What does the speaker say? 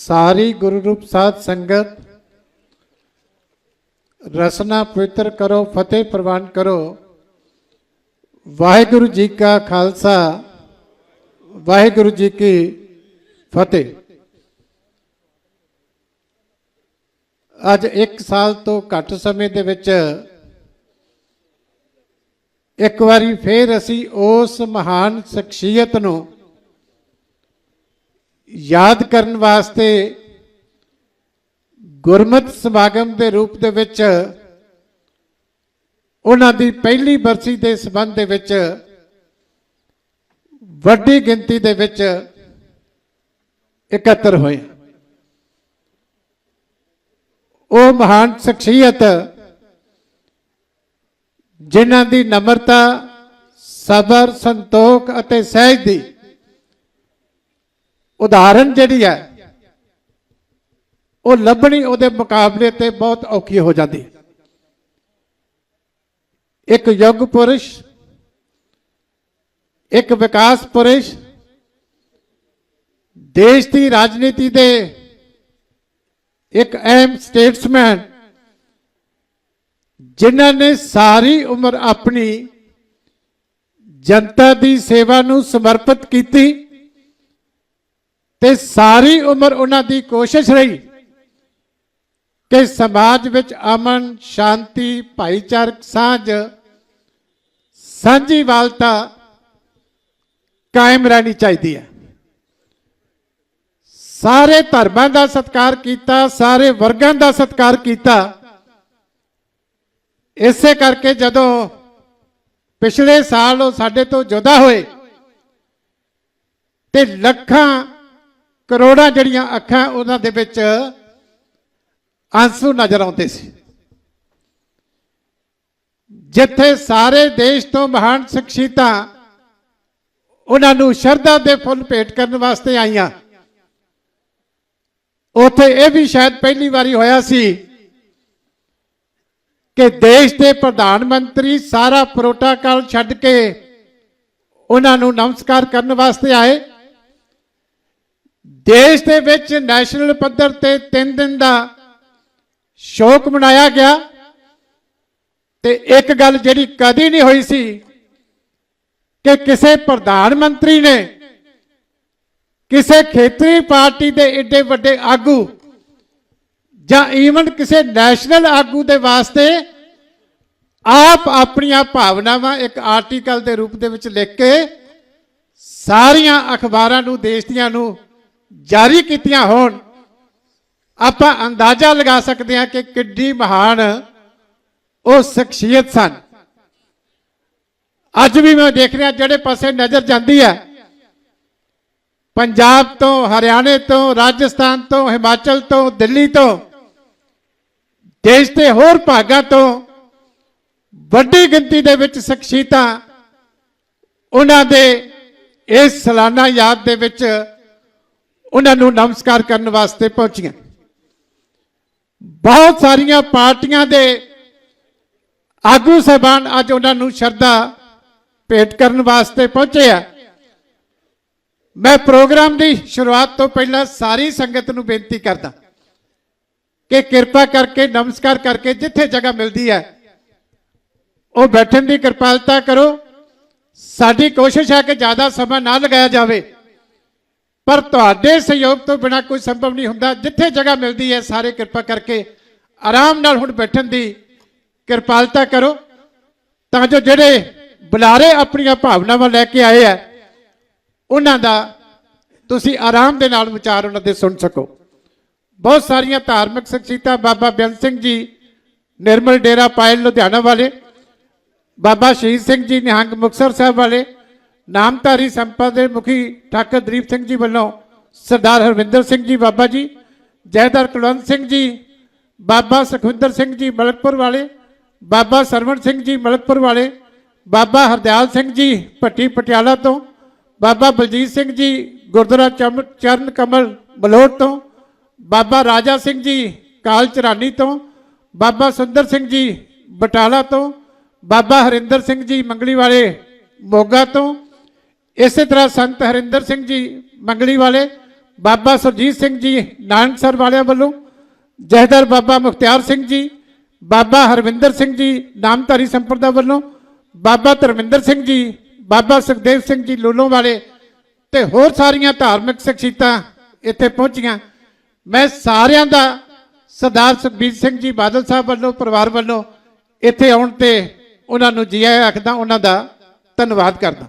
ਸਾਰੀ ਗੁਰੂ ਰੂਪ ਸਾਧ ਸੰਗਤ ਰਸਨਾ ਪਵਿੱਤਰ ਕਰੋ, ਫਤਿਹ ਪ੍ਰਵਾਨ ਕਰੋ। ਵਾਹਿਗੁਰੂ ਜੀ ਕਾ ਖਾਲਸਾ, ਵਾਹਿਗੁਰੂ ਜੀ ਕੀ ਫਤਿਹ। ਅੱਜ 1 ਸਾਲ ਤੋਂ ਘੱਟ ਸਮੇਂ ਦੇ ਵਿੱਚ ਇੱਕ ਵਾਰੀ ਫੇਰ ਅਸੀਂ ਉਸ ਮਹਾਨ ਸ਼ਖਸੀਅਤ ਨੂੰ ਯਾਦ ਕਰਨ ਵਾਸਤੇ ਗੁਰਮਤਿ ਸਮਾਗਮ ਦੇ ਰੂਪ ਦੇ ਵਿੱਚ, ਉਹਨਾਂ ਦੀ ਪਹਿਲੀ ਬਰਸੀ ਦੇ ਸਬੰਧ ਦੇ ਵਿੱਚ, ਵੱਡੀ ਗਿਣਤੀ ਦੇ ਵਿੱਚ ਇਕੱਤਰ ਹੋਏ। ਉਹ ਮਹਾਨ ਸ਼ਖਸੀਅਤ ਜਿਨ੍ਹਾਂ ਦੀ ਨਮਰਤਾ, ਸਬਰ, ਸੰਤੋਖ ਅਤੇ ਸਹਿਜ ਦੀ ਉਦਾਹਰਨ ਜਿਹੜੀ ਹੈ, ਉਹ ਲੱਭਣੀ ਉਹਦੇ ਮੁਕਾਬਲੇ ਤੇ ਬਹੁਤ ਔਖੀ ਹੋ ਜਾਂਦੀ। ਇੱਕ ਯੁੱਗ ਪੁਰਸ਼, ਇੱਕ ਵਿਕਾਸ ਪੁਰਸ਼, ਦੇਸ਼ ਦੀ ਰਾਜਨੀਤੀ ਦੇ ਇੱਕ ਅਹਿਮ ਸਟੇਟਸਮੈਨ ਜਿਨ੍ਹਾਂ ਨੇ ਸਾਰੀ ਉਮਰ ਆਪਣੀ ਜਨਤਾ ਦੀ ਸੇਵਾ ਨੂੰ ਸਮਰਪਿਤ ਕੀਤੀ। ਤੇ ਸਾਰੀ ਉਮਰ ਉਹਨਾਂ ਦੀ ਕੋਸ਼ਿਸ਼ ਰਹੀ ਕਿ ਸਮਾਜ ਵਿੱਚ ਅਮਨ, ਸ਼ਾਂਤੀ, ਭਾਈਚਾਰਕ ਸਾਂਝ, ਸਾਂਝੀਵਾਲਤਾ ਕਾਇਮ ਰਹਿਣੀ ਚਾਹੀਦੀ ਹੈ। ਸਾਰੇ ਧਰਮਾਂ ਦਾ ਸਤਿਕਾਰ ਕੀਤਾ, ਸਾਰੇ ਵਰਗਾਂ ਦਾ ਸਤਿਕਾਰ ਕੀਤਾ। ਇਸੇ ਕਰਕੇ ਜਦੋਂ ਪਿਛਲੇ ਸਾਲ ਉਹ ਸਾਡੇ ਤੋਂ ਜੁਦਾ ਹੋਏ ਤੇ ਲੱਖਾਂ ਕਰੋੜਾਂ ਜਿਹੜੀਆਂ ਅੱਖਾਂ ਉਹਨਾਂ ਦੇ ਵਿੱਚ ਆਂਸੂ ਨਜ਼ਰ ਆਉਂਦੇ ਸੀ। ਜਿੱਥੇ ਸਾਰੇ ਦੇਸ਼ ਤੋਂ ਮਹਾਨ ਸ਼ਖਸੀਅਤਾਂ ਉਹਨਾਂ ਨੂੰ ਸ਼ਰਧਾ ਦੇ ਫੁੱਲ ਭੇਟ ਕਰਨ ਵਾਸਤੇ ਆਈਆਂ, ਉੱਥੇ ਇਹ ਵੀ ਸ਼ਾਇਦ ਪਹਿਲੀ ਵਾਰੀ ਹੋਇਆ ਸੀ ਕਿ ਦੇਸ਼ ਦੇ ਪ੍ਰਧਾਨ ਮੰਤਰੀ ਸਾਰਾ ਪ੍ਰੋਟੋਕਾਲ ਛੱਡ ਕੇ ਉਹਨਾਂ ਨੂੰ ਨਮਸਕਾਰ ਕਰਨ ਵਾਸਤੇ ਆਏ। ਦੇਸ਼ ਦੇ ਵਿੱਚ ਨੈਸ਼ਨਲ ਪੱਧਰ ਤੇ 3 ਦਿਨ ਦਾ ਸ਼ੋਕ ਮਨਾਇਆ ਗਿਆ। ਤੇ ਇੱਕ ਗੱਲ ਜਿਹੜੀ ਕਦੀ ਨਹੀਂ ਹੋਈ ਸੀ ਕਿ ਕਿਸੇ ਪ੍ਰਧਾਨ ਮੰਤਰੀ ਨੇ ਕਿਸੇ ਖੇਤਰੀ ਪਾਰਟੀ ਦੇ ਏਡੇ ਵੱਡੇ ਆਗੂ ਜਾਂ ਈਵਨ ਕਿਸੇ ਨੈਸ਼ਨਲ ਆਗੂ ਦੇ ਵਾਸਤੇ ਆਪ ਆਪਣੀਆਂ ਭਾਵਨਾਵਾਂ ਇੱਕ ਆਰਟੀਕਲ ਦੇ ਰੂਪ ਦੇ ਵਿੱਚ ਲਿਖ ਕੇ ਸਾਰੀਆਂ ਅਖਬਾਰਾਂ ਨੂੰ, ਦੇਸ਼ ਦੀਆਂ ਨੂੰ ਜਾਰੀ ਕੀਤੀਆਂ ਹੋਣ। ਆਪਾਂ ਅੰਦਾਜ਼ਾ ਲਗਾ ਸਕਦੇ ਹਾਂ ਕਿ ਕਿੱਡੀ ਮਹਾਨ ਉਹ ਸ਼ਖਸੀਅਤ ਸਨ। ਅੱਜ ਵੀ ਮੈਂ ਦੇਖ ਰਿਹਾ ਜਿਹੜੇ ਪਾਸੇ ਨਜ਼ਰ ਜਾਂਦੀ ਹੈ। ਪੰਜਾਬ ਤੋਂ, ਹਰਿਆਣੇ ਤੋਂ, ਰਾਜਸਥਾਨ ਤੋਂ, ਹਿਮਾਚਲ ਤੋਂ, ਦਿੱਲੀ ਤੋਂ, ਦੇਸ਼ ਦੇ ਹੋਰ ਭਾਗਾਂ ਤੋਂ ਵੱਡੀ ਗਿਣਤੀ ਦੇ ਵਿੱਚ ਸ਼ਖਸੀਅਤਾਂ, ਉਹਨਾਂ ਦੇ ਇਸ ਸਾਲਾਨਾ ਯਾਦ ਦੇ ਵਿੱਚ ਉਹਨਾਂ ਨੂੰ ਨਮਸਕਾਰ ਕਰਨ ਵਾਸਤੇ ਪਹੁੰਚੀਆਂ। ਬਹੁਤ ਸਾਰੀਆਂ ਪਾਰਟੀਆਂ ਦੇ ਆਗੂ ਸਹਿਬਾਨ ਅੱਜ ਉਹਨਾਂ ਨੂੰ ਸ਼ਰਧਾ ਭੇਟ ਕਰਨ ਵਾਸਤੇ ਪਹੁੰਚੇ ਆ। ਮੈਂ ਪ੍ਰੋਗਰਾਮ ਦੀ ਸ਼ੁਰੂਆਤ ਤੋਂ ਪਹਿਲਾਂ ਸਾਰੀ ਸੰਗਤ ਨੂੰ ਬੇਨਤੀ ਕਰਦਾ ਕਿ ਕਿਰਪਾ ਕਰਕੇ, ਨਮਸਕਾਰ ਕਰਕੇ ਜਿੱਥੇ ਜਗ੍ਹਾ ਮਿਲਦੀ ਹੈ, ਉਹ ਬੈਠਣ ਦੀ ਕਿਰਪਾਲਤਾ ਕਰੋ। ਸਾਡੀ ਕੋਸ਼ਿਸ਼ ਹੈ ਕਿ ਜ਼ਿਆਦਾ ਸਮਾਂ ਨਾ ਲਗਾਇਆ ਜਾਵੇ। ਪਰ ਤੁਹਾਡੇ ਸਹਿਯੋਗ ਤੋਂ ਬਿਨਾ ਕੋਈ ਸੰਭਵ ਨਹੀਂ ਹੁੰਦਾ। ਜਿੱਥੇ ਜਗ੍ਹਾ ਮਿਲਦੀ ਹੈ, ਸਾਰੇ ਕਿਰਪਾ ਕਰਕੇ ਆਰਾਮ ਨਾਲ ਹੁਣ ਬੈਠਣ ਦੀ ਕਿਰਪਾਲਤਾ ਕਰੋ। ਤਾਂ ਜੋ ਜਿਹੜੇ ਬੁਲਾਰੇ ਆਪਣੀਆਂ ਭਾਵਨਾਵਾਂ ਲੈ ਕੇ ਆਏ ਆ, ਉਹਨਾਂ ਦਾ ਤੁਸੀਂ ਆਰਾਮ ਦੇ ਨਾਲ ਵਿਚਾਰ ਉਹਨਾਂ ਦੇ ਸੁਣ ਸਕੋ। ਬਹੁਤ ਸਾਰੀਆਂ ਧਾਰਮਿਕ ਸ਼ਖਸੀਅਤਾਂ ਬਾਬਾ ਬੇਅੰਤ ਸਿੰਘ ਜੀ, ਨਿਰਮਲ ਡੇਰਾ ਪਾਇਲ ਲੁਧਿਆਣਾ ਵਾਲੇ, ਬਾਬਾ ਸ਼ਹੀਦ ਸਿੰਘ ਜੀ, ਨਿਹੰਗ ਮੁਕਤਸਰ ਸਾਹਿਬ ਵਾਲੇ ਨਾਮਧਾਰੀ ਸੰਪਾ ਦੇ ਮੁਖੀ ਠਾਕਰ ਦਰੀਪ ਸਿੰਘ ਜੀ ਵੱਲੋਂ ਸਰਦਾਰ ਹਰਵਿੰਦਰ ਸਿੰਘ ਜੀ, ਬਾਬਾ ਜੀ, ਜੈਦਰ ਕੁਲਵੰਤ ਸਿੰਘ ਜੀ, ਬਾਬਾ ਸੁਖਵਿੰਦਰ ਸਿੰਘ ਜੀ ਮਲਕਪੁਰ ਵਾਲੇ, ਬਾਬਾ ਸਰਵਣ ਸਿੰਘ ਜੀ ਮਲਕਪੁਰ ਵਾਲੇ, ਬਾਬਾ ਹਰਦਿਆਲ ਸਿੰਘ ਜੀ ਭੱਟੀ ਪਟਿਆਲਾ ਤੋਂ, ਬਾਬਾ ਬਲਜੀਤ ਸਿੰਘ ਜੀ ਗੁਰਦੁਆਰਾ ਚਮ- ਚਰਨ ਕਮਲ ਬਲੋਟ ਤੋਂ, ਬਾਬਾ ਰਾਜਾ ਸਿੰਘ ਜੀ ਕਾਲ ਚਰਾਨੀ ਤੋਂ, ਬਾਬਾ ਸੁੰਦਰ ਸਿੰਘ ਜੀ ਬਟਾਲਾ ਤੋਂ, ਬਾਬਾ ਹਰਿੰਦਰ ਸਿੰਘ ਜੀ ਮੰਗਲੀ ਵਾਲੇ ਮੋਗਾ ਤੋਂ ਇਸੇ ਤਰ੍ਹਾਂ ਸੰਤ ਹਰਿੰਦਰ ਸਿੰਘ ਜੀ ਮੰਗਲੀ ਵਾਲੇ, ਬਾਬਾ ਸੁਰਜੀਤ ਸਿੰਘ ਜੀ ਨਾਨਕਸਰ ਵਾਲਿਆਂ ਵੱਲੋਂ, ਜਹਦਰ ਬਾਬਾ ਮੁਖਤਿਆਰ ਸਿੰਘ ਜੀ, ਬਾਬਾ ਹਰਵਿੰਦਰ ਸਿੰਘ ਜੀ, ਨਾਮਧਾਰੀ ਸੰਪਰਦਾ ਵੱਲੋਂ, ਬਾਬਾ ਧਰਮਿੰਦਰ ਸਿੰਘ ਜੀ, ਬਾਬਾ ਸੁਖਦੇਵ ਸਿੰਘ ਜੀ ਲੋਲੋਂ ਵਾਲੇ ਤੇ ਹੋਰ ਸਾਰੀਆਂ ਧਾਰਮਿਕ ਸ਼ਖਸੀਅਤਾਂ ਇੱਥੇ ਪਹੁੰਚੀਆਂ। ਮੈਂ ਸਾਰਿਆਂ ਦਾ ਸਰਦਾਰ ਸੁਖਬੀਰ ਸਿੰਘ ਜੀ ਬਾਦਲ ਸਾਹਿਬ ਵੱਲੋਂ, ਪਰਿਵਾਰ ਵੱਲੋਂ ਇੱਥੇ ਆਉਣ ਤੇ ਉਹਨਾਂ ਨੂੰ ਜੀ ਆਇਆਂ ਆਖਦਾ, ਉਹਨਾਂ ਦਾ ਧੰਨਵਾਦ ਕਰਦਾ।